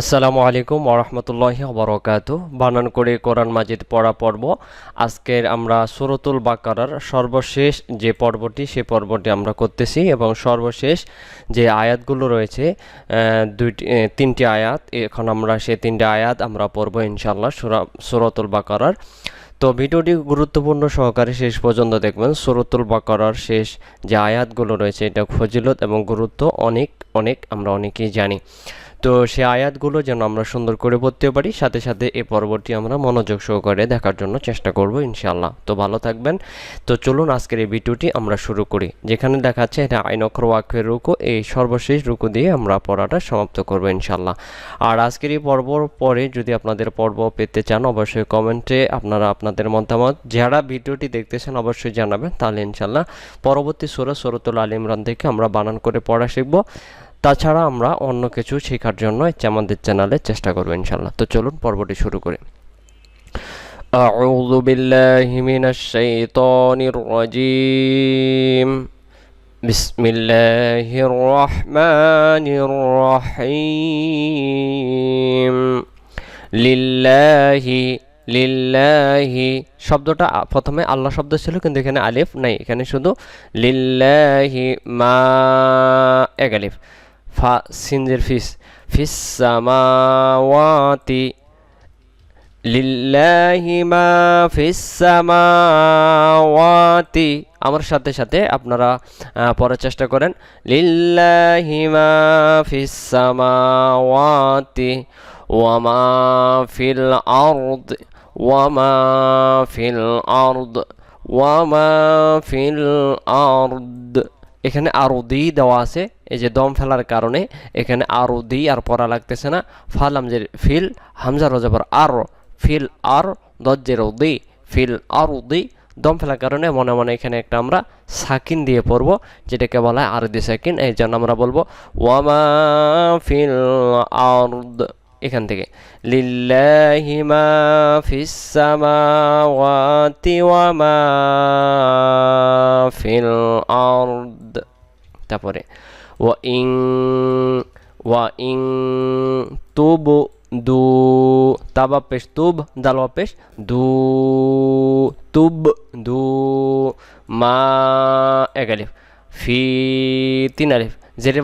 আসসালামু আলাইকুম ওরহমতুল্লাহ বরকাত বানান করে কোরআন মাজিদ পড়া পর্ব। আজকের আমরা সুরতুল বাকারার সর্বশেষ যে পর্বটি, সে পর্বটি আমরা করতেছি এবং সর্বশেষ যে আয়াতগুলো রয়েছে দুইটি তিনটি আয়াত, এখন আমরা সে তিনটি আয়াত আমরা পড়ব ইনশাল্লাহ সুরা, সুরতুল বাকারার। তো ভিডিওটি গুরুত্বপূর্ণ সহকারে শেষ পর্যন্ত দেখবেন, সুরতুল বাকারার শেষ যে আয়াতগুলো রয়েছে, এটা ফজিলত এবং গুরুত্ব অনেক অনেক আমরা অনেকেই জানি। তো সে আয়াতগুলো যেন আমরা সুন্দর করে পড়তে পারি, সাথে সাথে এই পর্বটি আমরা মনোযোগ সহকারে দেখার জন্য চেষ্টা করব ইনশাআল্লাহ। তো ভালো থাকবেন। তো চলুন আজকের এই ভিডিওটি আমরা শুরু করি, যেখানে দেখাচ্ছে এটা আইন অক্ষর ওয়াক্যের রুকু, এই সর্বশেষ রুকু দিয়ে আমরা পড়াটা সমাপ্ত করব ইনশাআল্লাহ। আর আজকের এই পর্ব পরে যদি আপনাদের পর্ব পেতে চান, অবশ্যই কমেন্টে আপনারা আপনাদের মতামত, যারা ভিডিওটি দেখতেছেন অবশ্যই জানাবেন, তাহলে ইনশাআল্লাহ পরবর্তী সুরা সরতুল আল ইমরান থেকে আমরা বানান করে পড়া শিখব। তাছাড়া আমরা অন্য কিছু শেখার জন্য ইচ্ছে আমাদের চ্যানেলে চেষ্টা করবো ইনশাল্লাহ তো চলুন পর্বটি শুরু করি أعوذ بالله من الشيطان الرجيم بسم الله الرحمن الرحيم লিল্লাহি লিল্লাহি শব্দটা আ- প্রথমে আল্লাহ শব্দ ছিল কিন্তু এখানে আলিফ নাই এখানে শুধু লিল্লাহি মা এক আলিফ ফা সিনজের ফিস ফিস সামাওয়াতি লিল্লাহি মা ফিস সামাওয়াতি। আমার সাথে সাথে আপনারা পড়ার চেষ্টা করেন। লিল্লাহি মা ফিস সামাওয়াতি ফিল আরদ, ওয়া মা ফিল আরদ, ওয়া মা ফিল আরদ। এখানে আরদি দেওয়া আছে, এই যে দম ফেলার কারণে এখানে আরদি আর পড়া লাগতেছে না। ফাল হামজের ফিল, হামজা রজাবর আর, ফিল আর দজ্জের উদি ফিল আর উদি দম ফেলার কারণে মনে মনে এখানে একটা আমরা সাকিন দিয়ে পড়ব, যেটাকে বলা হয় আরদি সাকিন, এই জন্য আমরা বলব ওয়ামা ফিল আরদ এখান থেকে। ওয়া তারপরে, ওয়া ইং ওয়া ইং তুব দু, তাবা পেশ, তুব, দালওয়া পেশ, দু, তুব দু, মা, এক ফি, তিন আলিফ।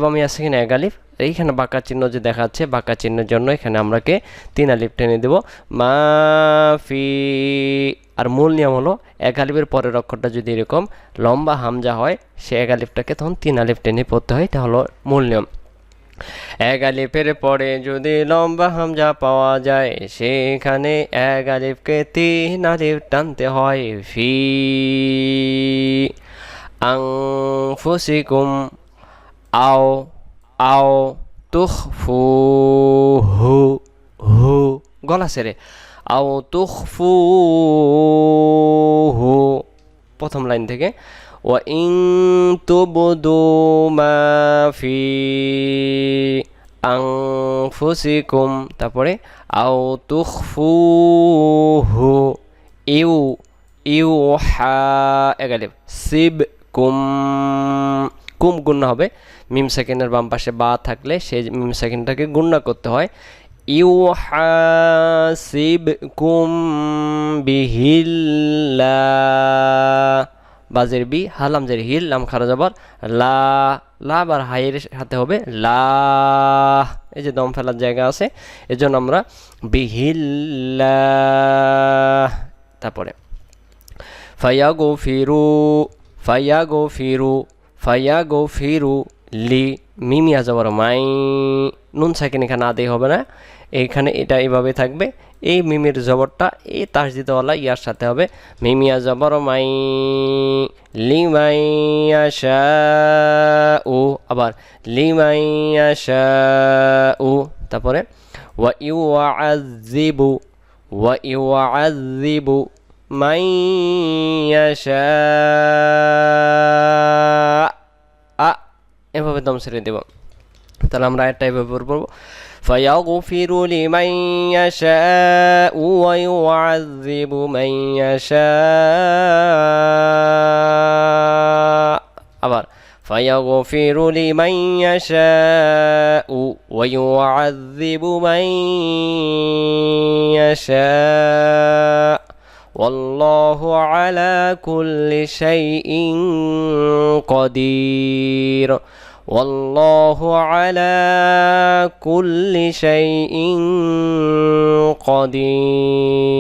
আমি আছে কিনা এক আলিফ? এইখানে বাঁকা চিহ্ন যে দেখাচ্ছে, বাঁকা চিহ্নের জন্য এখানে আমরাকে তিন আলিফ টেনে দেব। মা ফি, আর মূল নিয়ম হলো এক আলিফের পরের অক্ষরটা যদি এরকম লম্বা হামজা হয়, সে এক আলিফটাকে তখন তিন আলিফ টেনে পড়তে হয় তা হলো মূল নিয়ম। এক আলিফের পরে যদি লম্বা হামজা পাওয়া যায়, সেখানে এক আলিফকে তিন আলিফ টানতে হয়। ফি আং ফুসিকুম আও আও তুখফু হু হু। গলা সেরে আও তুখফু হু। প্রথম লাইন থেকে। ওয়া ইং তুবদু মা ফি আংফুসিকুম। তারপরে আও তুখফুহু ইউ ইউ হা এগালিফ সিব কুম। কুম গুণনা হবে। মিম সেকেন্ডের বাম পাশে বা থাকলে সেই মিম সেকেন্ডটাকে গুণনা করতে হয়। ইউ হাসিব কুম বিহিল্লা। বাজের বি, হালাম জের হিল, লাম খারা যাবার লা লা আবার হাইয়ের সাথে হবে লা। এই যে দম ফেলার জায়গা আছে, এজন্য আমরা বিহিল্লা। তারপরে ফায়া গো ফিরু ফায়া গো ফিরু ফায়া গো ফিরু লি মিমিয়া যাবার মাই নুন সাকিন এখানে আদেই হবে না। এইখানে এটা এইভাবে থাকবে। এই মিমির জবরটা এই তাসদিদওয়ালা ইয়ার সাথে হবে। মিমিয়া জবর মাই লিমাই আশা ও আবার লিমাই আশা ও তারপরে ওয়া ইউ আযিবু, ওয়া ইউ আযিবু মাই আশা আ এভাবে দম ছেড়ে দেব তাহলে আমরা একটা এভাবে পড়বো فيغفر لمن يشاء ويعذب من يشاء আবার فيغفر لمن يشاء ويعذب من يشاء والله على كل شيء قدير والله على كل شيء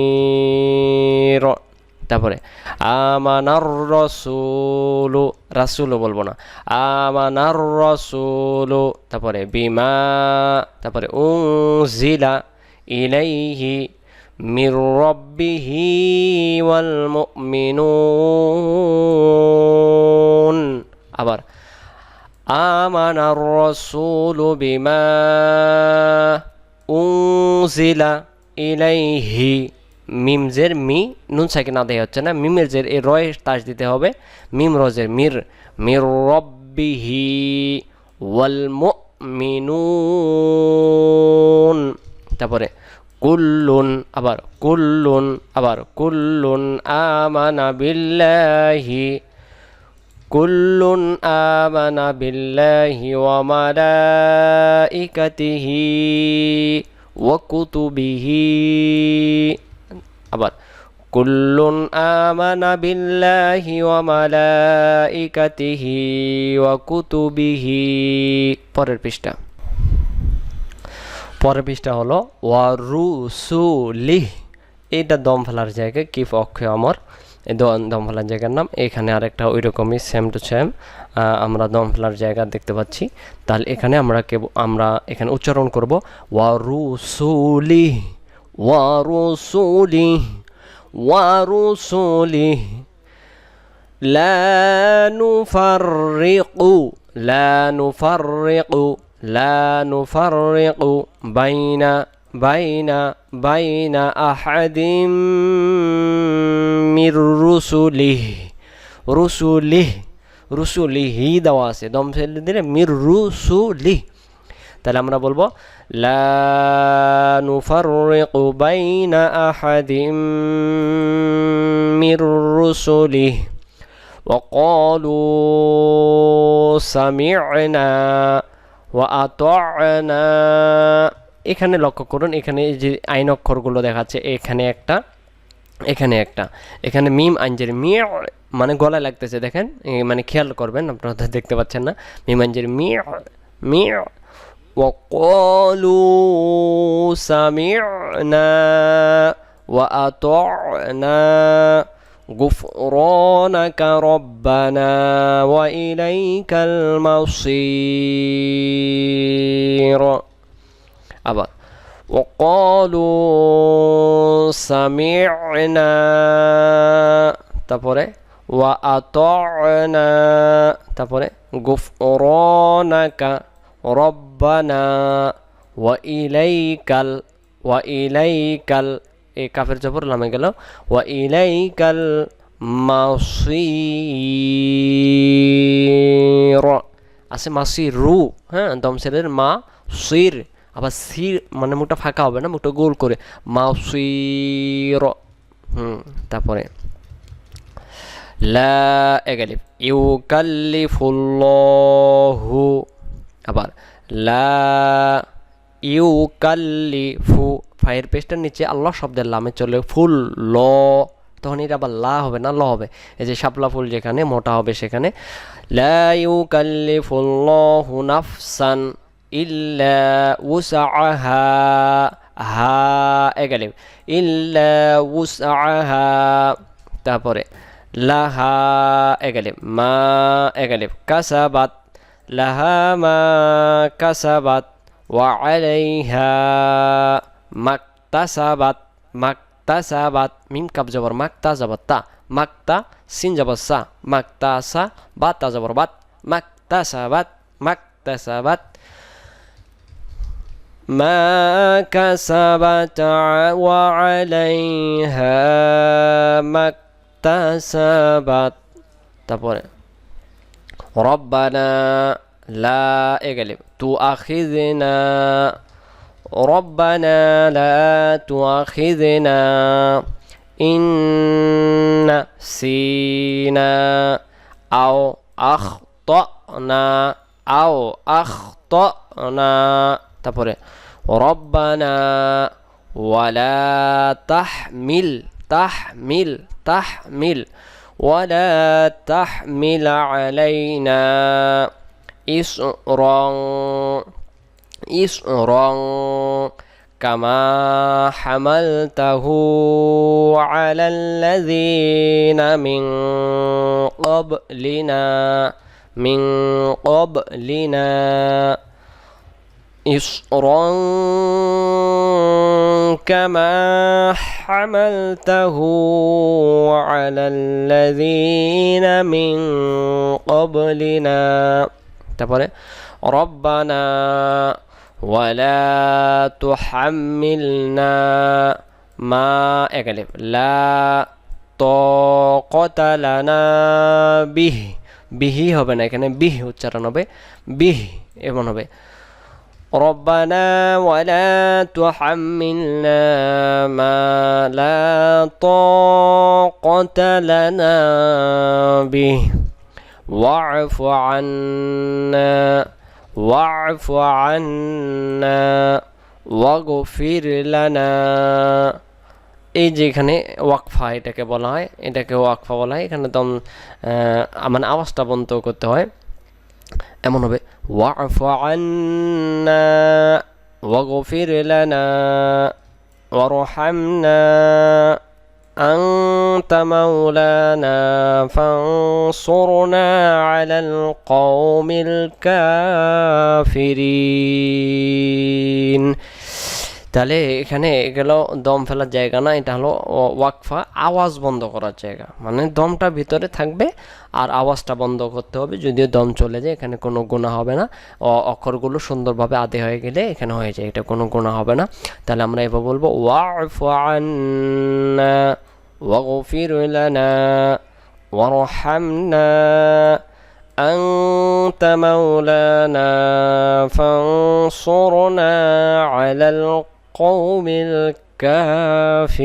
قدير তারপরে আমানার রসুলু রাসুলও বলবো না আমানার রসুলু তারপরে বিমা তারপরে উজিলা ইলাইহি রব্বিহি ওয়াল মুমিনুন। আবার আমানার রসুলু বিমা উজিলা ইলাইহি। মিমজের মি, নুন সাইকে না দেওয়া হচ্ছে না। মিমের জের এই রয় তাস দিতে হবে। মিম রজের মির মির রব্বিহি ওয়াল মুমিনুন। তারপরে কুল্লুন আবার কুল্লুন আবার কুল্লুন আমানা বিল্লাহি। কুল্লুন আমানা বিল্লাহি ওয়া মালাইকাতিহি ওয়া কুতুবিহি। আবার কুল্লুন আমানা বিল্লাহি ওয়া মালাইকাতিহি ওয়া কুতুবিহি। পরের পৃষ্ঠা। পরের পৃষ্ঠা হলো ওয়া রুসুলিহ এটা দম ফেলার জায়গায় কিফ অক্ষয় আমর এই দম ফেলার জায়গার নাম এখানে আরেকটা ওই রকমই সেম টু সেম আমরা দম ফেলার জায়গা দেখতে পাচ্ছি তাহলে এখানে আমরা আমরা এখানে উচ্চারণ করব ওয়া রুসুলিহ ورسله ورسله لا نفرق لا نفرق لا نفرق بين بين بين أحد من رسله رسله রুসুলিহি দেওয়া আছে দম ফেলে দিলে মির রুসুলিহ তাহলে আমরা বলবো লা নুফাররিকু বাইনা আহাদিম মির রুসুলিহ وقالوا سمعنا وأطعنا এখানে লক্ষ্য করুন এখানে যে আইন অক্ষরগুলো দেখাচ্ছে এখানে একটা এখানে একটা এখানে মিম আঞ্জের মি মানে গলায় লাগতেছে দেখেন মানে খেয়াল করবেন আপনারা দেখতে পাচ্ছেন না মিম আঞ্জের মি মি وقالوا سمعنا وأطعنا غفرانك ربنا وإليك المصير. أبا. وقالوا سمعنا. تبوري وأطعنا. تبوري غفرانك ربنا وإليك ال وإليك ال এই কাফের জবর নামে গেল। ওয়া ইলাইকাল মাসির। আছে মাসি রু হ্যাঁ দমসেলের মা সির আবার সির মানে মুখটা ফাঁকা হবে না, মুখটা গোল করে। মাসির, হুম, তারপরে। লা এগালিফ, ইউকাল্লিফুল্লাহু। আবার, লা ইউকাল্লিফু ফায়ের পেস্টের নিচে আল্লাহ শব্দের লামে চলে, ফুল, ল, তখন এটা আবার লা হবে না ল হবে? এই যে শাপলা ফুল যেখানে, মোটা হবে সেখানে। লা ইউকাল্লিফুল্লাহু নাফসান ইল্লা উসআহা হা এগালিফ ইল্লা উসআহা, তারপরে লাহা এগালিফ মা এগালিফ কাসাবাত, লাহা মা কাসাবাত, ওয়া আলাইহা। মাকতাসাবাত মাকতাসাবাত মিম কাব জবর মাকতা জবর তা মাকতা সিন জবর সা মাকতাসা বাত জবর বাত মাকতাসাবাত মাকতাসাবাত ما كسبت وعليها ما اكتسبت তারপরে ربنا لا اغلب تؤاخذنا ربنا لا تؤاخذنا إن نسينا أو أخطأنا أو أخطأنا. تبوري ربنا ولا تحمل تحمل تحمل. ولا تحمل علينا إسرا إسرًا كما حملته على الذين من قبلنا من قبلنا. إسرًا كما حملته على الذين من قبلنا. ربنا ولا تحملنا ما একালিফ لا طاقة لنا به বিহি হবে না এখানে বিহ উচ্চারণ হবে বিহ এমন হবে ربنا ولا تحملنا ما لا طاقة لنا به واعف عنا واعف عنا واغفر لنا এই যে এখানে ওয়াকফা এটাকে বলা হয় এটাকে ওয়াকফা বলা হয় এখানে দম মানে আওয়াজটা বন্ধ করতে হয় এমন হবে ওয়াফু আন্না ওয়াগফির লানা ওয়ারহামনা أنت مولانا فانصرنا على القوم الكافرين. তাহলে এখানে এগুলো দম ফেলার জায়গা না এটা হলো ওয়াকফা আওয়াজ বন্ধ করার জায়গা মানে দমটা ভিতরে থাকবে আর আওয়াজটা বন্ধ করতে হবে যদিও দম চলে যায় এখানে কোনো গুণা হবে না অক্ষরগুলো সুন্দরভাবে আদে হয়ে গেলে এখানে হয়ে যায় এটা কোনো গুণা হবে না তাহলে আমরা এবার বলবো ওয়াফু আন্না ওয়াগফির লানা ওয়ারহামনা أنت مولانا فانصرنا على القوم الكافرين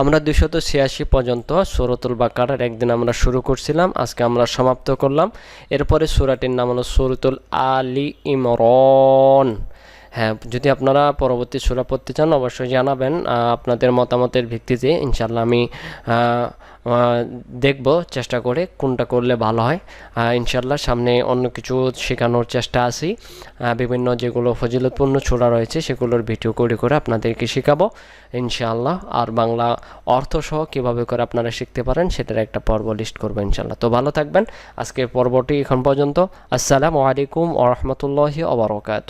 আমরা দুশত ছিয়াশি পর্যন্ত সুরতুল বাকারার একদিন আমরা শুরু করছিলাম আজকে আমরা সমাপ্ত করলাম এরপরে সুরাটির নাম হলো সুরতুল আলী ইমরন হ্যাঁ যদি আপনারা পরবর্তী সুরা পড়তে চান, অবশ্যই জানাবেন আপনাদের মতামতের ভিত্তিতে। ইনশাল্লাহ আমি দেখব, চেষ্টা করে কোনটা করলে ভালো হয়। ইনশাল্লাহ সামনে অন্য কিছু শেখানোর চেষ্টা আছি। বিভিন্ন যেগুলো ফজিলতপূর্ণ ছোড়া রয়েছে, সেগুলোর ভিডিও করে করে আপনাদেরকে শেখাবো। ইনশাআল্লাহ আর বাংলা অর্থসহ কীভাবে করে আপনারা শিখতে পারেন, সেটার একটা পর্ব লিস্ট করব ইনশাল্লাহ তো ভালো থাকবেন। আজকের পর্বটি এখন পর্যন্ত। আসসালামু আলাইকুম ওরহমতুল্লাহি ওবরকাত